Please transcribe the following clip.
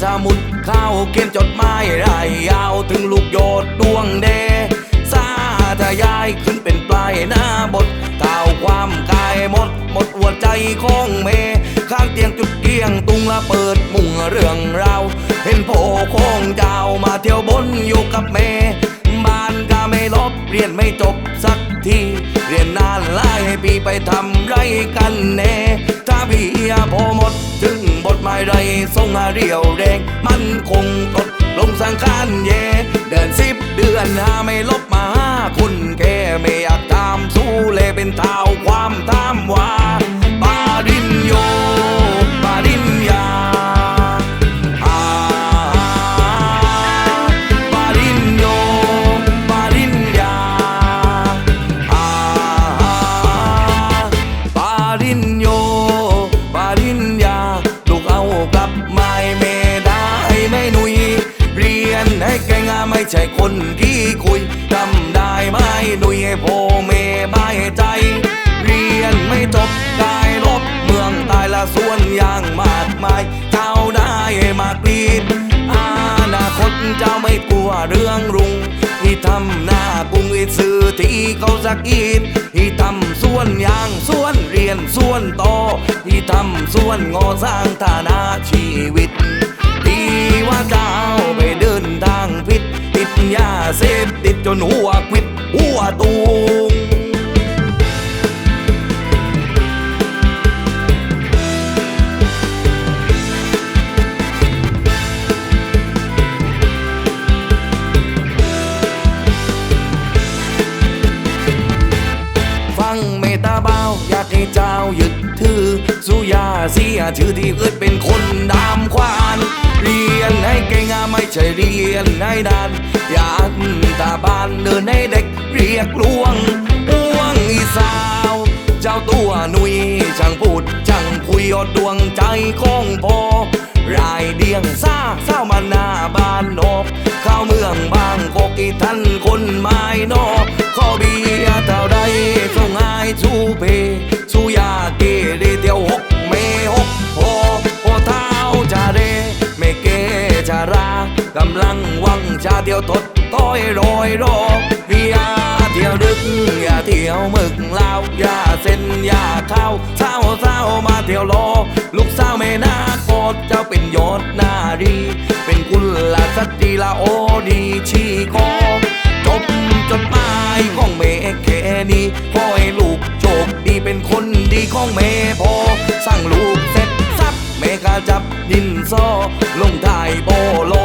เขียนจดหมายรายยาวถึงลูกโยดดวงเดซาทยายขึ้นเป็นปลายหน้าบทข่าวความกายหมด หมดหัวใจของเม ข้างเตียงจุดเกียงตุงละเปิดมุ่งเรื่องราวเห็นโผของเจ้ามาเที่ยวบนอยู่กับเมบ้านก็ไม่ลบเรียนไม่จบสักที เรียนนานหลายปีไปทำไรกันแน่ พียพอหมด ถึงบทหมายไรทรงเรียวแรงมันคงตดลงสังขารเย เดินสิบเดือนหาไม่ลบ ใช่คนที่คุยทำได้ไหมหนุยให้พ่อเมบายใจ เรียนไม่จบได้ลบเมืองตายละส่วนอย่างมากมาย เจ้าได้มากรีดอนาคตเจ้าไม่กลัวเรื่องรุงที่ทำหน้ากุ้งอีสื่อที่เขาสักอีดที่ทำส่วนยางส่วนเรียนส่วนโตที่ทำส่วนงอสร้างฐานะชีวิต เสพติดจนหัวควิดหัวตูงฟังเมตาเบาอยากให้เจ้าหยุดถือสุยาเสียชื่อที่เกิดเป็นคนดามควาน เรียนให้เก่งไม่ใช่เรียนให้ดานอยาอันตาบานเดินให้เด็กเรียกลวงอ้วงอีสาว เจ้าตัวหนุยช่างพูดช่างคุยอดดวงใจของพอรายเดียงซาเศร้ามาหน้าบ้านนอกเข้าเมืองบางกอกอีท่านคนไม้นอกขอเบียเท่าใดส่งให้ชูเพ เดียวทดต้อยโรอยรออย่าเที่ยวดึกอย่าเที่ยวมึกลาวอย่าเส้นอย่าข้าเศร้าเศร้ามาเที่ยวรอลูกสาวไม่น่าโกรธเจ้าเป็นยอดนารี เป็นกุลสตรีละโอดีชีคอจบจดหมายของเมแค่นี้ขอให้ลูกโชคดีเป็นคนดีของเมพอสั่งลูกเสร็จสับเมกาจับดินซอลงถ่ายโบลอยล่